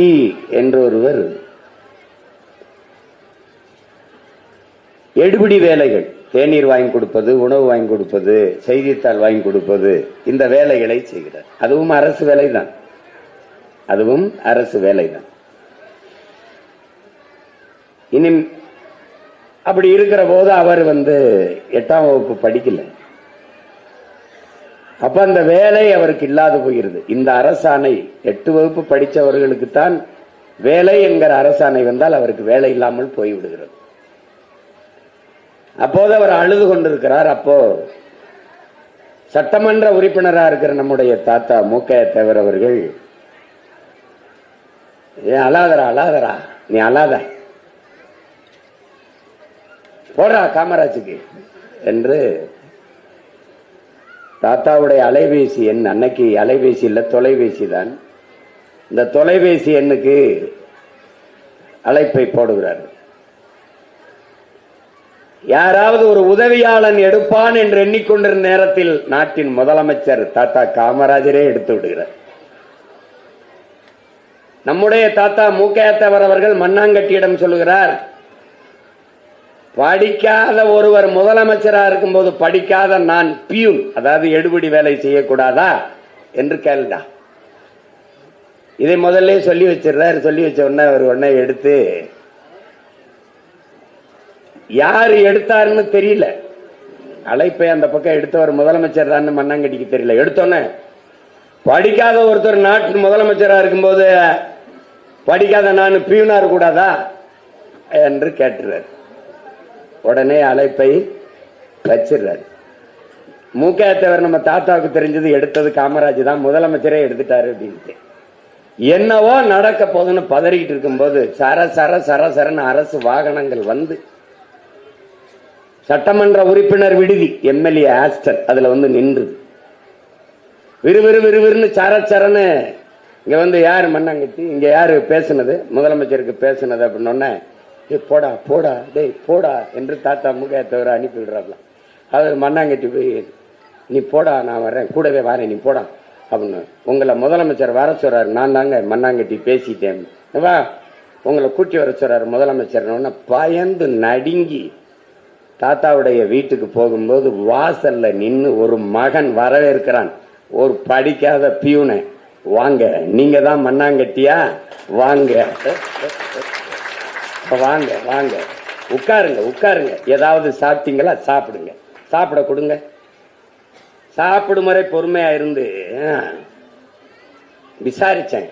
D என்ற ஒருவர் எடுபிடி வேலைகள் தேநீர் வாங்கி கொடுப்பது உணவு வாங்கி கொடுப்பது செய்தித்தாள் வாங்கி கொடுப்பது இந்த வேலைகளை செய்கிறார். அதுவும் அரசு வேலைதான். அதுவும் அரசு வேலைதான். இனி அப்படி இருக்கிற போது அவர் வந்து எட்டாம் வகுப்பு படிக்கல. அப்ப அந்த வேலை அவருக்கு இல்லாது போகிறது. இந்த அரசாணை எட்டு வகுப்பு படித்தவர்களுக்கு தான் வேலை என்கிற அரசாணை வந்தால் அவருக்கு வேலை இல்லாமல் போய்விடுகிறது. அப்போது அவர் அழுது கொண்டிருக்கிறார். அப்போ சட்டமன்ற உறுப்பினரா இருக்கிற நம்முடைய தாத்தா மூக்கைய தேவர் அவர்கள் ஏன் அழாதரா அழாதரா நீ அழாத. போடுறா காமராஜுக்கு என்று தாத்தாவுடைய அலைபேசி எண் அன்னைக்கு அலைபேசி இல்ல தொலைபேசி தான். இந்த தொலைபேசி எண்ணுக்கு அழைப்பை போடுகிறார். யாராவது ஒரு உதவியாளன் எடுப்பான் என்று எண்ணிக்கொண்டிருந்த நேரத்தில் நாட்டின் முதலமைச்சர் தாத்தா காமராஜரே எடுத்து விடுகிறார். நம்முடைய தாத்தா மூக்கையத்தவர் அவர்கள் மண்ணாங்கட்டியிடம் சொல்லுகிறார் படிக்காத ஒருவர் முதலமைச்சராக இருக்கும்போது படிக்காத நான் பியூன் அதாவது எடுபடி வேலை செய்யக்கூடாதா என்று கேளுடா இதை முதல்ல சொல்லி வச்சிடுறாரு சொல்லி வச்ச உடனே அவர் உடனே எடுத்து யார் எடுத்தாருன்னு தெரியல. அழைப்பை அந்த பக்கம் எடுத்தவர் முதலமைச்சர் தான் மண்ணாங்கடிக்கு தெரியல. எடுத்தோன்னே படிக்காத ஒருத்தர் நாட்டு முதலமைச்சராக இருக்கும்போது படிக்காத நான் பியூனா இருக்கக்கூடாதா? என்று கேட்டுறாரு. உடனே அழைப்பை வச்சிடுறாரு. மூக்கையத்தவர் நம்ம தாத்தாவுக்கு தெரிஞ்சது எடுத்தது காமராஜ் தான் முதலமைச்சரே எடுத்துட்டாரு அப்படின்ட்டு. என்னவோ நடக்க போகுதுன்னு பதறிக்கிட்டு இருக்கும்போது சர சர சர சரன்னு அரசு வாகனங்கள் வந்து சட்டமன்ற உறுப்பினர் விடுதி எம்எல்ஏ ஆஸ்டர் அதுல வந்து நின்றுது. விறுவிறு விறுவிறுன்னு சர சரன்னு இங்க வந்து யாரு மண்ணாங்கட்டி? இங்க யாரு பேசுனது? முதலமைச்சருக்கு பேசுனது அப்படின்னு ஏய் போடா போடா டேய் போடா என்று தாத்தா முகத்தவரை அனுப்பி விடுறாங்களாம் அவர் மண்ணாங்கட்டி போய் நீ போடா நான் வரேன் கூடவே வரேன் நீ போடா. அப்படின்னு உங்களை முதலமைச்சர் வர சொல்றாரு. நான் தாங்க மண்ணாங்கட்டி பேசிட்டேன். வா உங்களை கூட்டி வர சொல்றாரு முதலமைச்சர் பயந்து நடுங்கி தாத்தாவுடைய வீட்டுக்கு போகும்போது வாசல்ல நின்று ஒரு மகன் வரவேற்கிறான். ஒரு படிக்காத பியூனை. வாங்க நீங்க தான் மண்ணாங்கட்டியா? வாங்க. வாங்க வாங்க. உட்காருங்க உட்காருங்க. ஏதாவது சாப்பிட்டீங்களா சாப்பிடுங்க. சாப்பிட கொடுங்க. சாப்பிடும் முறை பொறுமையா இருந்து விசாரித்தேன் விசாரிச்சேன்.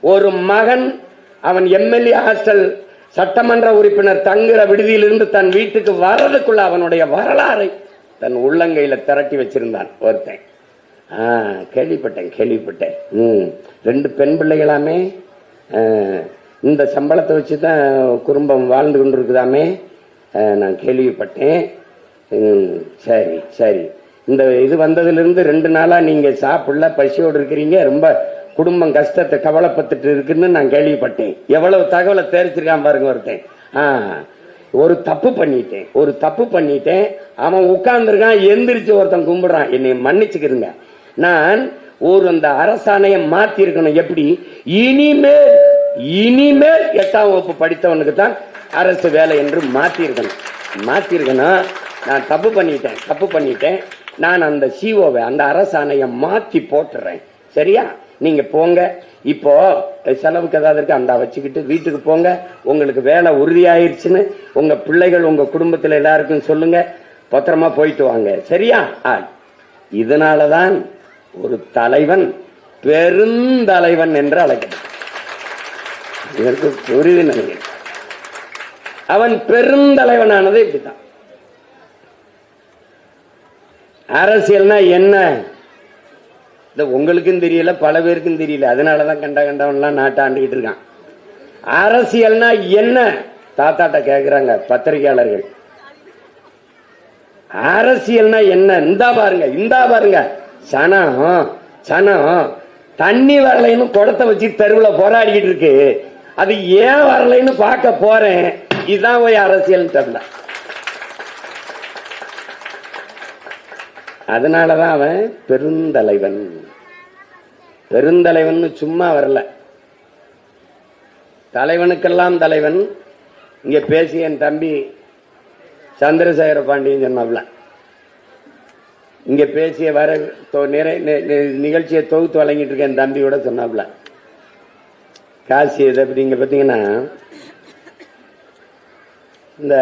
ஒரு மகன் அவன் எம்எல்ஏ ஹாஸ்டல் சட்டமன்ற உறுப்பினர் தங்குற விடுதியிலிருந்து தன் வீட்டுக்கு வர்றதுக்குள்ள அவனுடைய வரலாறை தன் உள்ளங்கையில திரட்டி வச்சிருந்தான் ஒருத்தன். ஆ, கேள்விப்பட்டேன் கேள்விப்பட்டேன். ம் ரெண்டு பெண் பிள்ளைகளாமே இந்த சம்பளத்தை வச்சு தான் குடும்பம் வாழ்ந்து கொண்டு இருக்குதாமே நான் கேள்விப்பட்டேன். சரி சரி. இந்த இது வந்ததுலேருந்து ரெண்டு நாளாக நீங்கள் சாப்பிடல பசியோடு இருக்கிறீங்க ரொம்ப குடும்பம் கஷ்டத்தை கவலைப்பட்டுட்டு இருக்குன்னு நான் கேள்விப்பட்டேன். எவ்வளவு தகவலை தெரிச்சிருக்கான் பாருங்க ஒருத்தன். ஆ, ஒரு தப்பு பண்ணிட்டேன் ஒரு தப்பு பண்ணிட்டேன். அவன் உட்கார்ந்துருக்கான் எந்திரிச்சு ஒருத்தன் கும்பிடுறான். என்னை மன்னிச்சுக்கிறங்க நான் ஒரு அந்த அரசாணையை மாத்திருக்கணும். எப்படி? இனிமேல் இனிமேல் எட்டாம் வகுப்பு படித்தவனுக்கு தான் அரசு வேலை என்று மாத்தி இருக்கணும் நான் தப்பு பண்ணிட்டேன் தப்பு பண்ணிட்டேன். நான் அந்த சிஓவை அந்த அரசாணையை மாத்தி போட்டுறேன். சரியா? நீங்க போங்க. இப்போ செலவுக்கு ஏதாவது இருக்கு? அந்த வச்சுக்கிட்டு வீட்டுக்கு போங்க. உங்களுக்கு வேலை உறுதியாயிருச்சுன்னு உங்க பிள்ளைகள் உங்க குடும்பத்துல எல்லாருக்கும் சொல்லுங்க. பத்திரமா போயிட்டு வாங்க. சரியா? ஆ, இதனாலதான் ஒரு தலைவன் பெருந்தலைவன் என்று அழைக்கிறான் இதற்கு புரிவு நினைக்கிறேன் அவன் பெருந்தலைவனானது இப்படித்தான். அரசியல்னா என்ன? இந்த உங்களுக்கும் தெரியல பல பேருக்கும் தெரியல. அதனாலதான் கண்ட கண்டவன்லாம் நாட்டை ஆண்டுகிட்டு இருக்கான். அரசியல்னா என்ன? தாத்தாட்ட கேட்கிறாங்க பத்திரிகையாளர்கள். அரசியல்னா என்ன? இந்தா பாருங்க இந்தா பாருங்க. சனம் சனம் தண்ணி வரலைன்னு குடத்தை வச்சு தெருவில் போராடிக்கிட்டு இருக்கு. அது ஏன் வரலைன்னு பார்க்க போறேன். இதுதான் போய் அரசியல் தெரியல அதனாலதான் அவன் பெருந்தலைவன். பெருந்தலைவன் சும்மா வரல. தலைவனுக்கெல்லாம் தலைவன். இங்க பேசிய என் தம்பி சந்திரசேகர பாண்டியன் சொன்னாப்ல. இங்க பேசிய வர தொ- நிறை நிகழ்ச்சியை தொகுத்து வழங்கிட்டு இருக்க என் தம்பியோட சொன்னாப்ல. காசி இது அப்படி பார்த்தீங்கன்னா இந்த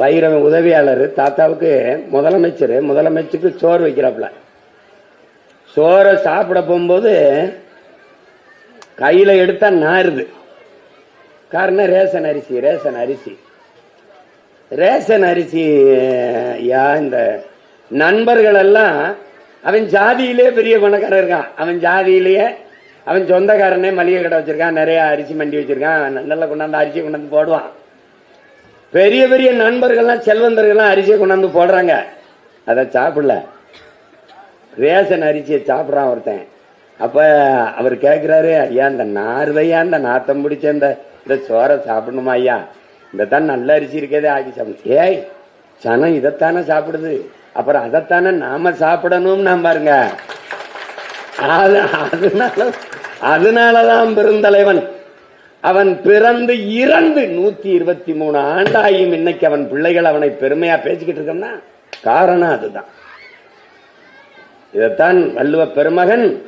வைரவ உதவியாளர் தாத்தாவுக்கு முதலமைச்சர் முதலமைச்சருக்கு சோறு வைக்கிறாப்புல. சோறை சாப்பிட போகும்போது கையில எடுத்தா நாருது காரணம் ரேஷன் அரிசி ரேஷன் அரிசி. ரேஷன் அரிசி யா இந்த நண்பர்கள் எல்லாம் அவன் ஜாதியிலே பெரிய பணக்காரர் இருக்கான். அவன் ஜாதியிலேயே அவன் சொந்தக்காரனே மளிகை கடை வச்சிருக்கான் நிறைய அரிசி மண்டி வச்சிருக்கான் நல்லா கொண்டாந்து அரிசியை கொண்டாந்து போடுவான். பெரிய பெரிய நண்பர்கள்லாம் செல்வந்தர்கள்லாம் அரிசியை கொண்டாந்து போடுறாங்க. அதை சாப்பிடல. ரேஷன் அரிசியை சாப்பிட்றான் ஒருத்தன். அப்ப அவர் கேட்குறாரு ஐயா இந்த நார்வையா இந்த நாத்தம் பிடிச்ச இந்த இந்த சோறை சாப்பிடணுமா ஐயா? இந்த தான் நல்ல அரிசி இருக்கதே ஆக்கி சாப்பிடும் ஏய் சனம் இதைத்தானே சாப்பிடுது. அப்புறம் அதைத்தானே நாம சாப்பிடணும் நான் பாருங்க. அது- அதனால அதனாலதான் பெருந்தலைவன். அவன் பிறந்து இறந்து நூத்தி இருபத்தி மூணு ஆண்டாயும் இன்னைக்கு அவன் பிள்ளைகள் அவனை பெருமையா பேசிக்கிட்டு இருக்கோம்னா காரணம் அதுதான். இதைத்தான் வள்ளுவ பெருமகன்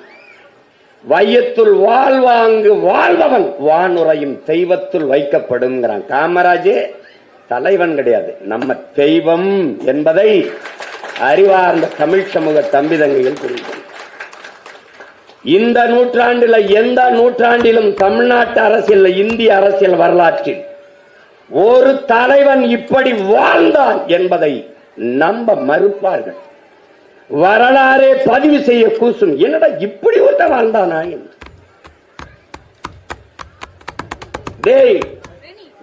வையத்துள் வாழ்வாங்கு வாழ்பவன் வானுரையும் தெய்வத்துள் வைக்கப்படுங்கிறான் காமராஜே தலைவன் கிடையாது. நம்ம தெய்வம் என்பதை அறிவார்ந்த தமிழ் சமூக தம்பிதங்கைகள் புரிந்து இந்த நூற்றாண்டுல எந்த நூற்றாண்டிலும் தமிழ்நாட்டு அரசியல் இந்திய அரசியல் வரலாற்றில் ஒரு தலைவன் இப்படி வாழ்ந்தான் என்பதை நம்ப மறுப்பார்கள். வரலாறே பதிவு செய்ய கூசும். என்னடா இப்படி ஒருத்த வாழ்ந்தானா டேய்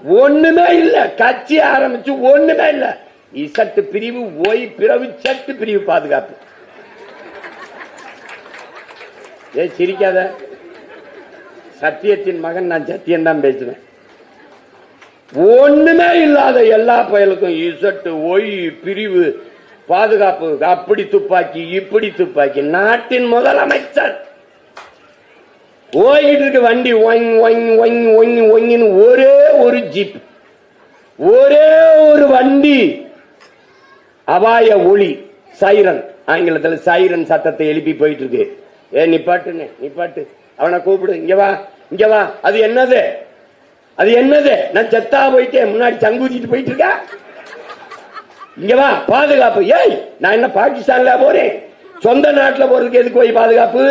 ஒண்ணுமே இல்ல. கட்சி ஆரம்பிச்சு ஒண்ணுமே இல்ல. இசட்டு பிரிவு ஒய் பிறவு சட்டு பிரிவு பாதுகாப்பு. ஏய் சிரிக்காத. சத்தியத்தின் மகன் நான் சத்தியம் தான் பேசுவேன். ஒண்ணுமே இல்லாத எல்லா பயலுக்கும் இசட்டு ஒய் பிரிவு பாதுகாப்பு அப்படி துப்பாக்கி இப்படி துப்பாக்கி நாட்டின் முதலமைச்சர். ஓடிட்டு இருக்க வண்டி ஒங் ஒங் ஒங் ஒங் ஒங்கின்னு ஒரே ஒரு ஜீப். ஒரே ஒரு வண்டி. அபாய ஒளி சைரன். ஆங்கிலத்தில் சைரன் சத்தத்தை எழுப்பி போயிட்டு இருக்கு. ஏ நிப்பாட்டுன்னு நிப்பாட்டு அவனை கூப்பிடு. இங்க வா இங்க வா. அது என்னது? அது என்னது? நான் செத்தா போயிட்டேன். முன்னாடி சங்கூதிட்டு போயிட்டு இருக்கா இங்க வா பாதுகாப்பு. ஏய் நான் என்ன பாகிஸ்தான்ல போறேன்? சொந்த நாட்டுல போறதுக்கு எதுக்கு போய் பாதுகாப்பு?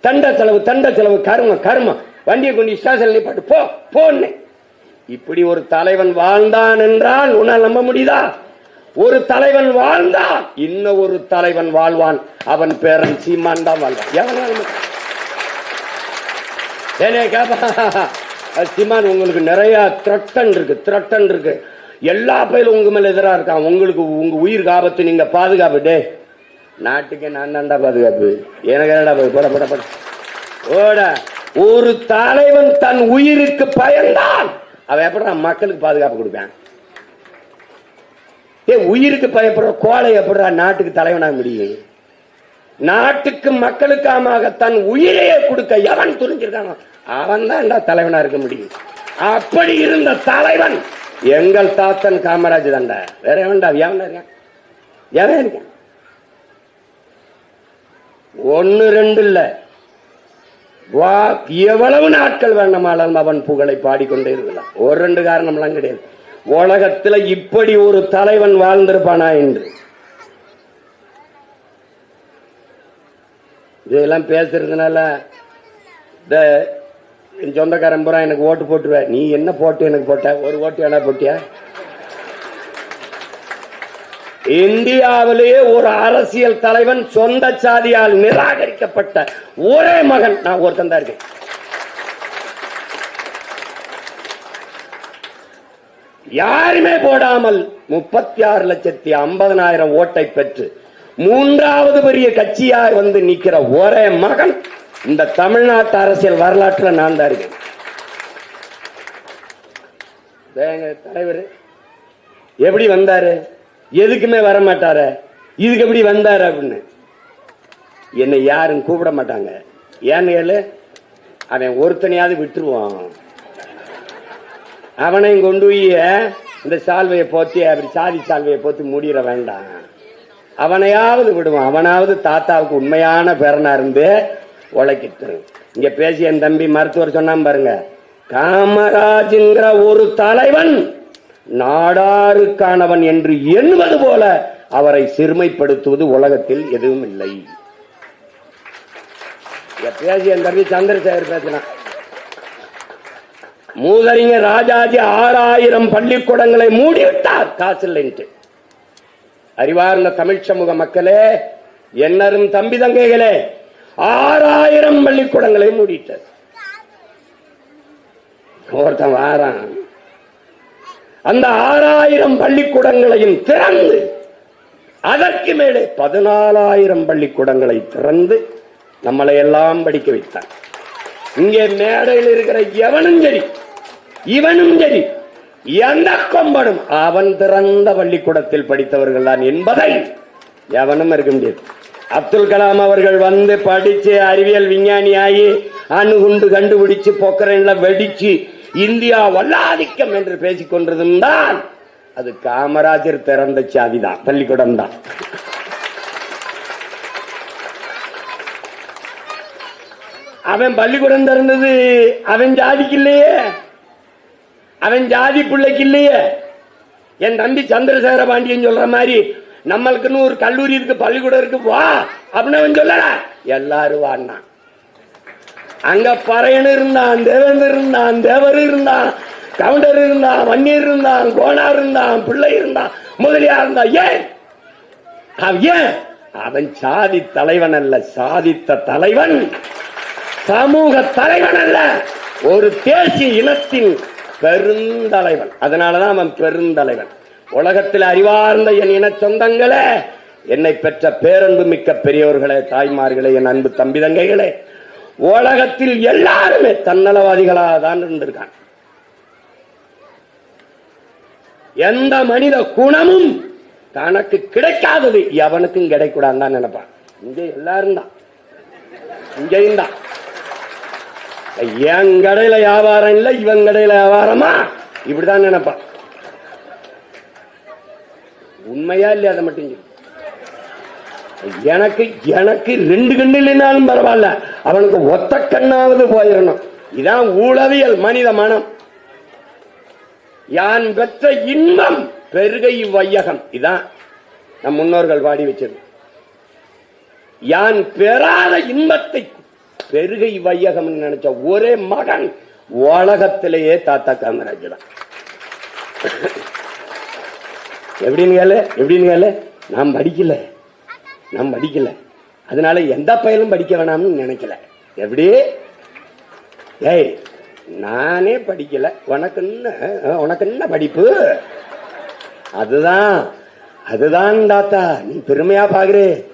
தண்ட செலவு தண்ட செலவு கர்மம் கர்மம் வண்டியை கொண்டு ஸ்டேஷன் நிப்பாட்டு. போ போன்னு. இப்படி ஒரு தலைவன் வாழ்ந்தான் என்றால் உன்னால் நம்ப முடியுதா? ஒரு தலைவன் வாழ்ந்தான் இன்னும் ஒரு தலைவன் வாழ்வான். அவன் பேரன் சீமான் தான் வாழ்வான். எவனாலும் கேப்பா. சீமான் உங்களுக்கு நிறைய த்ரட்டன் இருக்கு த்ரட்டன் இருக்கு. எல்லா பயிலும் உங்க மேல எதிராக இருக்கான். உங்களுக்கு உங்க உயிருக்கு ஆபத்து நீங்க பாதுகாப்பு. டே நாட்டுக்கு நான் தான்டா பாதுகாப்பு. எனக்கு என்னடா போட போட போட. ஓட ஒரு தலைவன் தன் உயிருக்கு பயந்தான் அவன் எப்படி மக்களுக்கு பாதுகாப்பு கொடுப்பான்? ஏ உயிருக்கு பயப்படுற கோலை எப்படிடா நாட்டுக்கு தலைவனாக முடியும்? நாட்டுக்கு மக்களுக்காக தன் உயிரையே கொடுக்க எவன் துணிஞ்சிருக்கானோ அவன் தான் தலைவனா இருக்க முடியும். அப்படி இருந்த தலைவன் எங்கள் தாத்தன் காமராஜ் தான்டா. வேற எவன்டா எவன் இருக்கான் எவன் இருக்கான் ஒன்னு ரெண்டு இல்ல. வா எவ்வளவு நாட்கள் வேண்டுமானாலும் அவன் புகழை பாடிக்கொண்டே இருக்கலாம். ஒரு ரெண்டு காரணம்லாம் கிடையாது. உலகத்தில் இப்படி ஒரு தலைவன் வாழ்ந்திருப்பானா என்று? இதெல்லாம் பேசுறதுனால இந்த என் சொந்தக்காரன் பூரா எனக்கு ஓட்டு போட்டுருவேன் நீ என்ன போட்டு எனக்கு போட்ட? ஒரு ஓட்டு என்ன போட்டியா? இந்தியாவிலேயே ஒரு அரசியல் தலைவன் சொந்த சாதியால் நிராகரிக்கப்பட்ட ஒரே மகன் நான் ஒருத்தன் தான் இருக்கேன். யாருமே போடாமல் முப்பத்தி ஆறு லட்சத்தி ஐம்பதனாயிரம் ஓட்டை பெற்று மூன்றாவது பெரிய கட்சியாய் வந்து நிக்கிற ஒரே மகன் இந்த தமிழ்நாட்டு அரசியல் வரலாற்றில் நான் தான் இருக்கேன். தலைவர் எப்படி வந்தாரு? எதுக்குமே வர மாட்டாரு இதுக்கு எப்படி வந்தாரு அப்படின்னு. என்னை யாரும் கூப்பிட மாட்டாங்க. ஏன்னு கேளு அவன் ஒருத்தனையாவது விட்டுருவான். அவனையும் கொண்டு போய் இந்த சால்வையை போத்தி அப்படி சாதி சால்வையை போத்தி மூடிட வேண்டாம். அவனையாவது விடுவான் அவனாவது தாத்தாவுக்கு உண்மையான பேரனா இருந்து உழைக்கிட்டு இங்க பேசிய என் தம்பி மருத்துவர் சொன்னான் பாருங்க காமராஜுங்கிற ஒரு தலைவன் நாடாருக்கானவன் என்று எண்ணுவது போல அவரை சிறுமைப்படுத்துவது உலகத்தில் எதுவும் இல்லை. இங்க பேசிய என் தம்பி சந்திரசேகர் பேசினான். மூதறிஞர் ராஜாஜி ஆறாயிரம் பள்ளிக்கூடங்களை மூடிவிட்டார். காசு இல்லைன்ட்டு அறிவார்ந்த தமிழ் சமூக மக்களே என்னரும் தம்பி தங்கைகளே ஆறாயிரம் பள்ளிக்கூடங்களை மூடிட்டார். ஒருத்தன் வாரான். அந்த ஆறாயிரம் பள்ளிக்கூடங்களையும் திறந்து அதற்கு மேலே பதினாலாயிரம் பள்ளிக்கூடங்களை திறந்து நம்மளை எல்லாம் படிக்க வைத்தான். இங்கே மேடையில் இருக்கிற எவனும் சரி இவனும் சரி. எந்த கொம்பனும்? அவன் திறந்த பள்ளிக்கூடத்தில் படித்தவர்கள் தான் என்பதை எவனும் இருக்க முடியாது. அப்துல் கலாம் அவர்கள் வந்து படிச்சு அறிவியல் விஞ்ஞானி ஆகி அணுகுண்டு கண்டுபிடிச்சு பொக்கரன்ல வெடிச்சு இந்தியா வல்லாதிக்கம் என்று பேசிக் கொண்டிருந்தான் அது காமராஜர் திறந்த சாதிதான் பள்ளிக்கூடம் தான். அவன் பள்ளிக்கூடம் திறந்தது அவன் ஜாதிக்கு இல்லையே அவன் ஜாதி பிள்ளைக்கு இல்லையே. என் தம்பி சந்திரசேகர பாண்டியன் சொல்ற மாதிரி நம்மளுக்குன்னு ஒரு கல்லூரி இருக்கு பள்ளிக்கூடம் இருக்கு வா அப்படின்னு அவன் சொல்லல. எல்லாரும் வாண்ணான் அங்க பறையன் இருந்தான் தேவேந்தர் இருந்தான் தேவர் இருந்தான் கவுண்டர் இருந்தான் வன்னியர் இருந்தான் கோனார் இருந்தான் பிள்ளை இருந்தான் முதலியார் இருந்தான். ஏன்? அவன் ஏன்? அவன் சாதி தலைவன் அல்ல சாதித்த தலைவன். சமூக தலைவன் அல்ல. ஒரு தேசிய இனத்தின் பெருந்தலைவன். அதனாலதான் அவன் பெருந்தலைவன். உலகத்தில் அறிவார்ந்த என் இன சொந்தங்களே என்னை பெற்ற பேரன்பு மிக்க பெரியவர்களே தாய்மார்களே என் அன்பு தம்பி தங்கைகளே உலகத்தில் எல்லாருமே தன்னலவாதிகளாக தான் இருந்திருக்கான் எந்த மனித குணமும் தனக்கு கிடைக்காதது எவனுக்கும் கிடைக்கூடாதுன்னு தான் நினைப்பான். இங்க எல்லாரும் தான். இங்கேயும் தான். என் கடையில வியாபாரம் இல்ல இவன் கடையில வியாபாரமா? இப்படிதான் நினைப்பான். உண்மையா இல்லையா அதை மட்டும் சொல்லு. எனக்கு எனக்கு ரெண்டு கண்ணு இல்லைனாலும் பரவாயில்ல. அவனுக்கு ஒத்த கண்ணாவது போயிடணும் இதான் ஊழவியல் மனித மனம். யான் பெற்ற இன்பம் பெருகை வையகம் இதான் நம் முன்னோர்கள் பாடி வச்சது. யான் பெறாத இன்பத்தை பெருகை வையகம் நினைச்ச ஒரே மகன் உலகத்திலேயே தாத்தா காமராஜ் தான். எப்படின்னு கேளு எப்படின்னு கேளு? நான் படிக்கல. நான் படிக்கல. அதனால எந்த பயலும் படிக்க வேணாம்னு நினைக்கல. எப்படி? ஏய் நானே படிக்கல. உனக்கு என்ன? உனக்கு என்ன படிப்பு? அதுதான் அதுதான் தாத்தா. நீ பெருமையா பாக்குறே.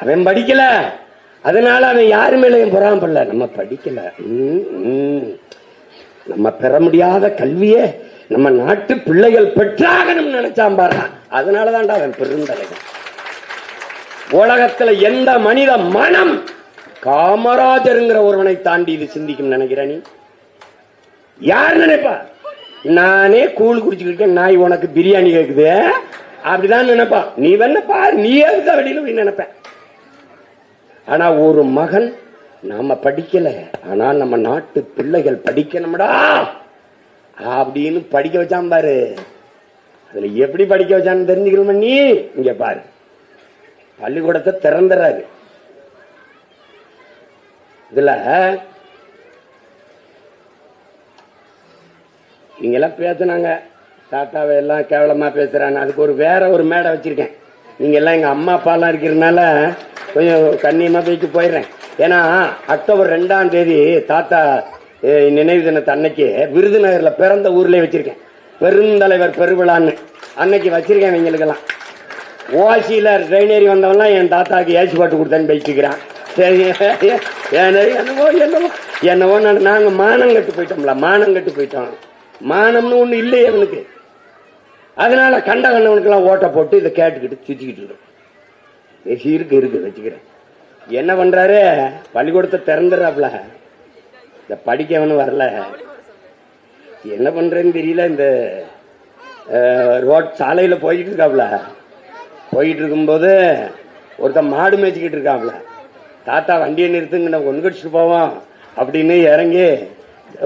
அவன் படிக்கல. அதனால அவன் யாரு மேலையும் பொறாமப்படல நம்ம படிக்கல. நம்ம பெற முடியாத கல்வியே நம்ம நாட்டு பிள்ளைகள் பெற்றாகணும்னு நினைச்சான் பாரு அதனாலதான்டா அவன் பெருந்தலைவன். உலகத்துல எந்த மனித மனம் காமராஜருங்கிற ஒருவனை தாண்டி இது சிந்திக்கும் நினைக்கிற நீ? யார் நினைப்பா? நானே கூழ் குடிச்சுக்கிட்டு நாய் உனக்கு பிரியாணி கேக்குது. அப்படிதான் நினைப்பா. நீ வேணா பாரு. நீ எதுக்கு வெளியில போய் ஆனா ஒரு மகன் நாம படிக்கல. ஆனா நம்ம நாட்டு பிள்ளைகள் படிக்கணும்டா. அப்படின்னு படிக்க வச்சான் பாரு. அதுல எப்படி படிக்க வச்சான்னு தெரிஞ்சுக்கணுமா நீ? இங்க பாரு. பள்ளிக்கூடத்தை திறந்துறாரு. இதுல நீங்க எல்லாம் பேசுனாங்க. தாத்தாவை எல்லாம் கேவலமா பேசுறாங்க அதுக்கு ஒரு வேற ஒரு மேடை வச்சிருக்கேன். நீங்க எல்லாம் எங்க அம்மா அப்பா எல்லாம் இருக்கிறதுனால கொஞ்சம் கண்ணியமா போயிட்டு போயிடுறேன். ஏன்னா அக்டோபர் ரெண்டாம் தேதி தாத்தா நினைவு தினத்தை அன்னைக்கு விருதுநகர்ல பிறந்த ஊர்லயே வச்சிருக்கேன். பெருந்தலைவர் பெருவிழான்னு. அன்னைக்கு வச்சிருக்கேன் இவங்களுக்கெல்லாம். ஓசியில ட்ரைனேரி வந்தவன்லாம் என் தாத்தாக்கு ஏசி பாட்டு கொடுத்தான்னு பேசிக்கிறான். சரி என்னவோ என்னவோ என்னவோ நான் நாங்க மானம் கட்டு போயிட்டோம்ல மானம் கட்டு போயிட்டோம். மானம்னு ஒண்ணு இல்லையே அவனுக்கு அதனால கண்ட கண்டவனுக்கெல்லாம் ஓட்ட போட்டு இதை கேட்டுக்கிட்டு சுத்திக்கிட்டு இருக்கோம். இருக்கு இருக்கு வச்சுக்கிறேன். என்ன பண்றாரு? பள்ளிக்கூடத்தை திறந்துடுறாப்ல இந்த படிக்கவனு வரல. என்ன பண்றேன்னு தெரியல இந்த ரோட் சாலையில் போயிட்டு இருக்காப்ல போயிட்டு இருக்கும்போது ஒருத்தன் மாடு மேய்ச்சிக்கிட்டு இருக்காப்ல தாத்தா வண்டியை நிறுத்துங்க நம்ம ஒன்று கடிச்சிட்டு போவோம் அப்படின்னு இறங்கி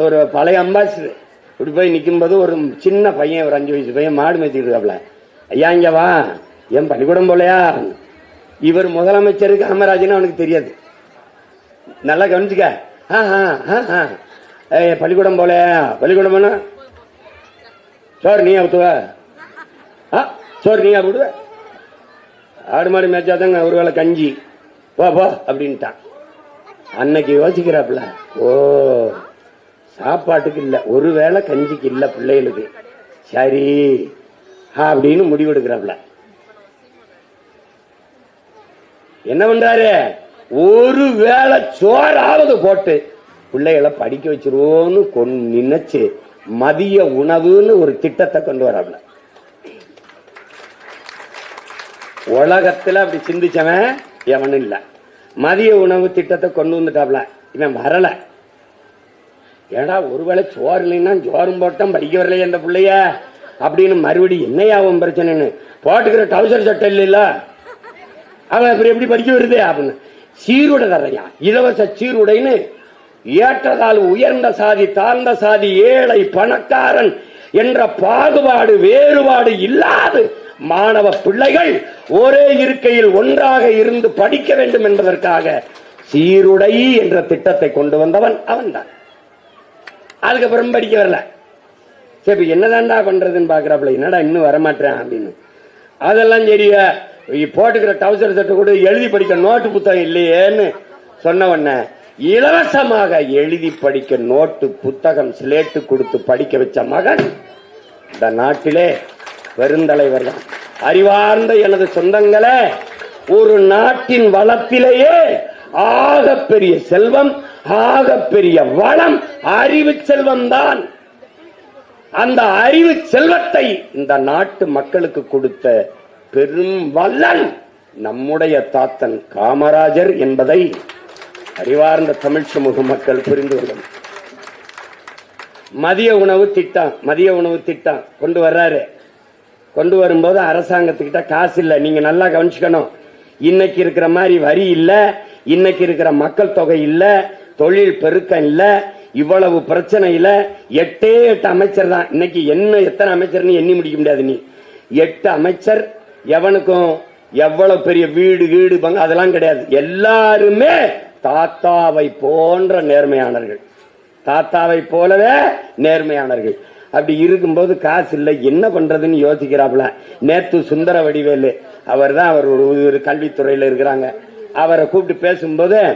ஒரு பழைய அம்பாசிடர் இப்படி போய் நிற்கும்போது ஒரு சின்ன பையன் ஒரு அஞ்சு வயசு பையன் மாடு மேய்ச்சிக்கிட்டு இருக்காப்ல ஐயா இங்கே வா. என் பள்ளிக்கூடம் போலையா? இவர் முதலமைச்சர் காமராஜன் அவனுக்கு தெரியாது. நல்லா கவனிச்சுக்க. பள்ளிக்கூடம் போல. பள்ளிக்கூடம் போனா? சோறு நீ ஊத்துவ? ஆ சோறு நீ விடுவ ஆடு மாடு மேய்ச்சாதாங்க ஒரு வேளை கஞ்சி. போ போ அப்படின்ட்டான். அன்னைக்கு யோசிக்கிறாப்புல ஓ சாப்பாட்டுக்கு இல்ல. ஒரு வேளை கஞ்சிக்கு இல்ல பிள்ளைகளுக்கு. சரி அப்படின்னு முடிவெடுக்கிறாப்புல. என்ன பண்றாரு? ஒரு வேளை சோறாவது போட்டு பிள்ளைகளை படிக்க வச்சிருவோன்னு கொண்டு நினைச்சு மதிய உணவுன்னு ஒரு திட்டத்தை கொண்டு வராங்க உலகத்துல அப்படி சிந்திச்சவன் எவனும் இல்ல. மதிய உணவு திட்டத்தை கொண்டு வந்துட்டாப்ல இவன் வரல. ஏடா ஒருவேளை சோறு இல்லைன்னா சோறும் போட்டோம் படிக்க வரலையே அந்த பிள்ளைய. அப்படின்னு மறுபடியும் என்னையாவும் பிரச்சனைன்னு? போட்டுக்கிற டவுசர் சட்டை இல்லைல்ல? அவன் அப்புறம் எப்படி படிக்க வருது? அப்படின்னு. சீருடை தரையா இலவச சீருடைன்னு ஏற்றதால் உயர்ந்த சாதி தாழ்ந்த சாதி ஏழை பணக்காரன் என்ற பாகுபாடு வேறுபாடு இல்லாது மாணவ பிள்ளைகள் ஒரே இருக்கையில் ஒன்றாக இருந்து படிக்க வேண்டும் என்பதற்காக சீருடை என்ற திட்டத்தை கொண்டு வந்தவன் அவன்தான். அதுக்கப்புறம் படிக்க வரல. சரி என்னதான்டா பண்றதுன்னு பாக்குறாப்புல. என்னடா இன்னும் வரமாட்டேன் அப்படின்னு. அதெல்லாம் சரியா? போட்டுக்கிற டவுசர் சட்டை கூட எழுதி படிக்க நோட்டு புத்தகம் இல்லையேன்னு சொன்ன உடனே இலவசமாக எழுதி படிக்க நோட்டு புத்தகம் சிலேட்டு கொடுத்து படிக்க வச்ச மகன் இந்த நாட்டிலே பெருந்தலைவர் தான் அறிவார்ந்த எனது சொந்தங்களே ஒரு நாட்டின் வளத்திலேயே ஆகப்பெரிய செல்வம் ஆகப்பெரிய வளம் அறிவு செல்வம் தான். அந்த அறிவு செல்வத்தை இந்த நாட்டு மக்களுக்கு கொடுத்த பெரும் வல்லன் நம்முடைய தாத்தன் காமராஜர் என்பதை அறிவார்ந்த தமிழ் சமூக மக்கள் புரிந்து கொள்ளும். மதிய உணவு திட்டம் மதிய உணவு திட்டம் கொண்டு வர்றாரு. கொண்டு வரும்போது அரசாங்கத்துக்கிட்ட காசு இல்லை. நீங்க நல்லா கவனிச்சுக்கணும். இன்னைக்கு இருக்கிற மாதிரி வரி இல்லை. இன்னைக்கு இருக்கிற மக்கள் தொகை இல்லை. தொழில் பெருக்கம் இல்லை. இவ்வளவு பிரச்சனை எட்டே எட்டு அமைச்சர் தான். இன்னைக்கு என்ன எத்தனை அமைச்சர்னு எண்ணி முடிக்க முடியாது நீ. எட்டு அமைச்சர் எவனுக்கும் எவ்வளவு பெரிய வீடு வீடு பங்கு அதெல்லாம் கிடையாது. எல்லாருமே தாத்தாவை போன்ற நேர்மையானவர்கள். தாத்தாவை போலவே நேர்மையானவர்கள். அப்படி இருக்கும்போது காசு இல்லை என்ன பண்றதுன்னு யோசிக்கிறாப்புல. நேத்து சுந்தர வடிவேலு அவர் தான் அவர் ஒரு ஒரு கல்வித்துறையில இருக்கிறாங்க. அவரை கூப்பிட்டு பேசும்போது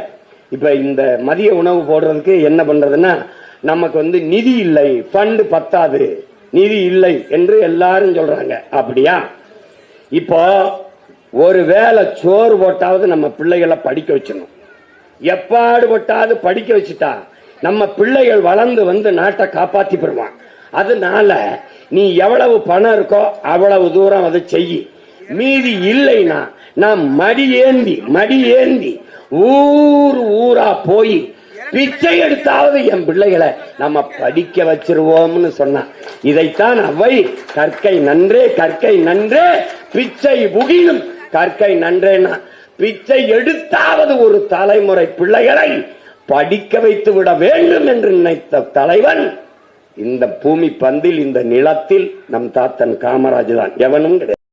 இப்ப இந்த மதிய உணவு போடுறதுக்கு என்ன பண்றதுன்னா நமக்கு வந்து நிதி இல்லை ஃபண்டு பத்தாது. நிதி இல்லை என்று எல்லாரும் சொல்றாங்க. அப்படியா? இப்போ ஒரு வேளை சோறு போட்டாவது நம்ம பிள்ளைகளை படிக்க வச்சிடணும். எப்பாடுபட்டாவது படிக்க வச்சுட்டா நம்ம பிள்ளைகள் வளர்ந்து வந்து நாட்டை காப்பாத்தி பெறுவான் அதனால நீ எவ்வளவு பணம் இருக்கோ அவ்வளவு தூரம் அதை செய்யி. மீதி இல்லைன்னா நான் மடி ஏந்தி மடி ஏந்தி ஊர் ஊரா போய் பிச்சை எடுத்தாவது என் பிள்ளைகளை நம்ம படிக்க வச்சிருவோம்னு சொன்னான் இதைத்தான் அவை கற்கை நன்றே கற்கை நன்றே பிச்சை புகிலும் கற்கை நன்றேனா? பிச்சை எடுத்தாவது ஒரு தலைமுறை பிள்ளைகளை படிக்க வைத்து விட வேண்டும் என்று நினைத்த தலைவன் இந்த பூமி பந்தில் இந்த நிலத்தில் நம் தாத்தன் காமராஜ் தான். எவனும் கிடையாது.